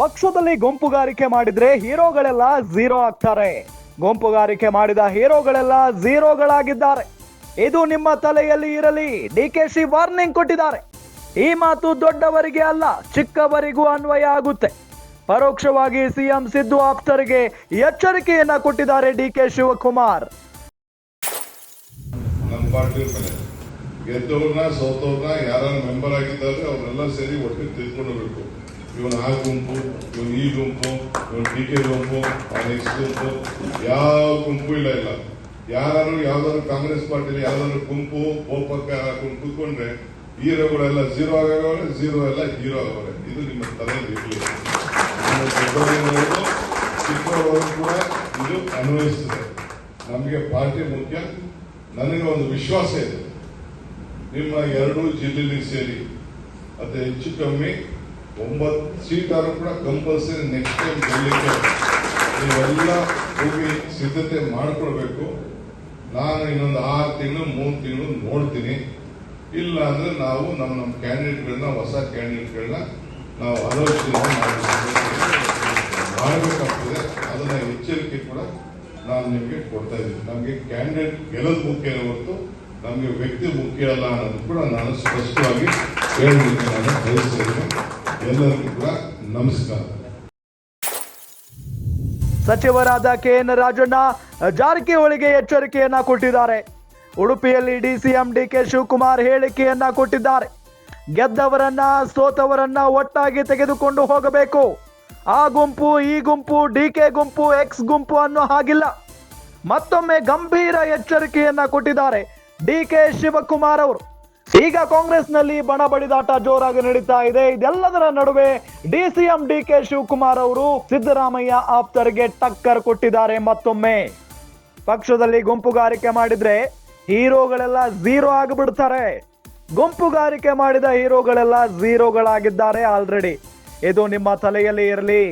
ಪಕ್ಷದಲ್ಲಿ ಗುಂಪುಗಾರಿಕೆ ಮಾಡಿದ್ರೆ ಹೀರೋಗಳೆಲ್ಲ ಝೀರೋ ಆಗ್ತಾರೆ. ಗುಂಪುಗಾರಿಕೆ ಮಾಡಿದ ಹೀರೋಗಳೆಲ್ಲ ಝೀರೋಗಳಾಗಿದ್ದಾರೆ. ಇದು ನಿಮ್ಮ ತಲೆಯಲ್ಲಿ ಇರಲಿ, ಡಿ ಕೆ ಶಿ ವಾರ್ನಿಂಗ್ ಕೊಟ್ಟಿದ್ದಾರೆ. ಈ ಮಾತು ದೊಡ್ಡವರಿಗೆ ಅಲ್ಲ, ಚಿಕ್ಕವರಿಗೂ ಅನ್ವಯ ಆಗುತ್ತೆ. ಪರೋಕ್ಷವಾಗಿ ಸಿಎಂ ಸಿದ್ದು ಆಪ್ತರಿಗೆ ಎಚ್ಚರಿಕೆಯನ್ನ ಕೊಟ್ಟಿದ್ದಾರೆ ಡಿ ಕೆ ಶಿವಕುಮಾರ್. ಗೆದ್ದವ್ರನ್ನ ಸೋತವ್ರನ್ನ ಯಾರು ಮೆಂಬರ್ ಆಗಿದ್ದಾರೆ, ಅವರೆಲ್ಲ ಸೇರಿ ಒಟ್ಟಿಗೆ ತಿಳ್ಕೊಂಡು ಇವನ್ ಆ ಗುಂಪು ಇವನ್ ಈ ಗುಂಪು ಇವನ್ ಡಿ ಕೆ ಗುಂಪು ಎಕ್ಸ್ ಗುಂಪು ಯಾವ ಗುಂಪು ಇಲ್ಲ ಇಲ್ಲ. ಯಾರು ಯಾವ್ದಾದ್ರು ಕಾಂಗ್ರೆಸ್ ಪಾರ್ಟಿಲಿ ಯಾವ್ದಾದ್ರು ಗುಂಪು ಒಬ್ಬಕ್ಕ ಹಾಕೊಂಡು ಕೂತ್ಕೊಂಡ್ರೆ ಹೀರೋಗಳೆಲ್ಲ ಝೀರೋ ಆಗವರೆ ಝೀರೋ ಎಲ್ಲ ಹೀರೋ ಆಗೋರೆ ಇದು ನಿಮ್ಮ ತಲೆಯಲ್ಲಿ ಇರಲಿ. ದೊಡ್ಡವರಿಂದ ಕೂಡ ಇದು ಅನ್ವಯಿಸ್ತದೆ. ನಮಗೆ ಪಾರ್ಟಿ ಮುಖ್ಯ. ನನಗೆ ಒಂದು ವಿಶ್ವಾಸ ಇದೆ. ನಿಮ್ಮ ಎರಡೂ ಜಿಲ್ಲೆಯಲ್ಲಿ ಸೇರಿ, ಅತಿ ಹೆಚ್ಚು ಕಮ್ಮಿ ಒಂಬತ್ತು ಸೀಟಾರು ಕೂಡ ಕಂಪಲ್ಸರಿ ನೆಕ್ಸ್ಟ್ ಟೈಮ್ ಗೆಲ್ಲಲಿಕ್ಕೆ ನೀವೆಲ್ಲ ಹೋಗಿ ಸಿದ್ಧತೆ ಮಾಡ್ಕೊಳ್ಬೇಕು. ನಾನು ಇನ್ನೊಂದು ಆರು ತಿಂಗಳು, ಮೂರು ತಿಂಗಳು ನೋಡ್ತೀನಿ. ಇಲ್ಲ ಅಂದ್ರೆ ನಾವು ನಮ್ಮ ನಮ್ಮ ಕ್ಯಾಂಡಿಡೇಟ್ಗಳನ್ನ ಹೊಸ ಕ್ಯಾಂಡಿಡೇಟ್ಗಳನ್ನ ನಾವು ಆಲೋಚನೆ ಮಾಡಬೇಕಾಗ್ತದೆ. ಅದನ್ನ ಎಚ್ಚರಿಕೆ ಕೂಡ ನಾನು ನಿಮಗೆ ಕೊಡ್ತಾ ಇದ್ದೀನಿ. ನಮಗೆ ಕ್ಯಾಂಡಿಡೇಟ್ ಗೆಲ್ಲೋದು ಮುಖ್ಯ ಹೊರತು, ನಮಗೆ ವ್ಯಕ್ತಿ ಮುಖ್ಯ ಅಲ್ಲ ಅನ್ನೋದು ಕೂಡ ನಾನು ಸ್ಪಷ್ಟವಾಗಿ ಹೇಳಲಿಕ್ಕೆ ನಾನು ಬಯಸ್ತೇನೆ ಎಲ್ಲರಿಗೂ ನಮಸ್ಕಾರ. ಸಚಿವರಾದ ಕೆ ಎನ್ ರಾಜಣ್ಣ ಜಾರಕಿಹೊಳಿಗೆ ಎಚ್ಚರಿಕೆಯನ್ನ ಕೊಟ್ಟಿದ್ದಾರೆ. ಉಡುಪಿಯಲ್ಲಿ ಡಿಸಿಎಂ ಡಿ ಕೆ ಶಿವಕುಮಾರ್ ಹೇಳಿಕೆಯನ್ನ ಕೊಟ್ಟಿದ್ದಾರೆ. ಗೆದ್ದವರನ್ನ, ಸೋತವರನ್ನ ಒಟ್ಟಾಗಿ ತೆಗೆದುಕೊಂಡು ಹೋಗಬೇಕು. ಆ ಗುಂಪು, ಈ ಗುಂಪು, ಡಿ ಕೆ ಗುಂಪು, ಎಕ್ಸ್ ಗುಂಪು ಅನ್ನೋ ಹಾಗಿಲ್ಲ. ಮತ್ತೊಮ್ಮೆ ಗಂಭೀರ ಎಚ್ಚರಿಕೆಯನ್ನ ಕೊಟ್ಟಿದ್ದಾರೆ ಡಿ ಕೆ ಶಿವಕುಮಾರ್ ಅವರು. ಈಗ ಕಾಂಗ್ರೆಸ್ನಲ್ಲಿ ಬಣ ಬಡಿದಾಟ ಜೋರಾಗಿ ನಡೀತಾ ಇದೆ. ಇದೆಲ್ಲದರ ನಡುವೆ ಡಿಸಿಎಂ ಡಿ ಕೆ ಶಿವಕುಮಾರ್ ಅವರು ಸಿದ್ದರಾಮಯ್ಯ ಆಪ್ತರಿಗೆ ಟಕ್ಕರ್ ಕೊಟ್ಟಿದ್ದಾರೆ ಮತ್ತೊಮ್ಮೆ. ಪಕ್ಷದಲ್ಲಿ ಗುಂಪುಗಾರಿಕೆ ಮಾಡಿದ್ರೆ ಹೀರೋಗಳೆಲ್ಲ ಝೀರೋ ಆಗಿಬಿಡ್ತಾರೆ. ಗುಂಪುಗಾರಿಕೆ ಮಾಡಿದ ಹೀರೋಗಳೆಲ್ಲ ಝೀರೋಗಳಾಗಿದ್ದಾರೆ ಆಲ್ರೆಡಿ. ಇದು ನಿಮ್ಮ ತಲೆಯಲ್ಲಿ ಇರಲಿ.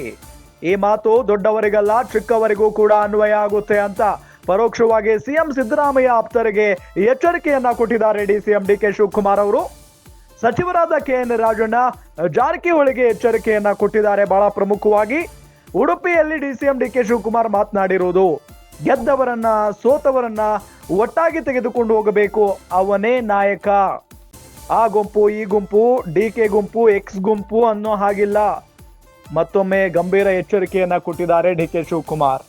ಈ ಮಾತು ದೊಡ್ಡವರಿಗಲ್ಲ, ಚಿಕ್ಕವರಿಗೂ ಕೂಡ ಅನ್ವಯ ಆಗುತ್ತೆ ಅಂತ ಪರೋಕ್ಷವಾಗಿ ಸಿಎಂ ಸಿದ್ದರಾಮಯ್ಯ ಆಪ್ತರಿಗೆ ಎಚ್ಚರಿಕೆಯನ್ನ ಕೊಟ್ಟಿದ್ದಾರೆ ಡಿಸಿಎಂ ಡಿ ಕೆ ಶಿವಕುಮಾರ್ ಅವರು. ಸಚಿವರಾದ ಕೆ ಎನ್ ರಾಜಣ್ಣ ಜಾರಕಿಹೊಳಿಗೆ ಎಚ್ಚರಿಕೆಯನ್ನ ಕೊಟ್ಟಿದ್ದಾರೆ ಬಹಳ ಪ್ರಮುಖವಾಗಿ. ಉಡುಪಿಯಲ್ಲಿ ಡಿಸಿಎಂ ಡಿ ಕೆ ಶಿವಕುಮಾರ್ ಮಾತನಾಡಿರುವುದು, ಗೆದ್ದವರನ್ನ ಸೋತವರನ್ನ ಒಟ್ಟಾಗಿ ತೆಗೆದುಕೊಂಡು ಹೋಗಬೇಕು, ಅವನೇ ನಾಯಕ. ಆ ಗುಂಪು, ಈ ಗುಂಪು ಡಿ ಕೆ ಗುಂಪು ಎಕ್ಸ್ ಗುಂಪು ಅನ್ನೋ ಹಾಗಿಲ್ಲ. ಮತ್ತೊಮ್ಮೆ ಗಂಭೀರ ಎಚ್ಚರಿಕೆಯನ್ನ ಕೊಟ್ಟಿದ್ದಾರೆ ಡಿ ಕೆ ಶಿವಕುಮಾರ್.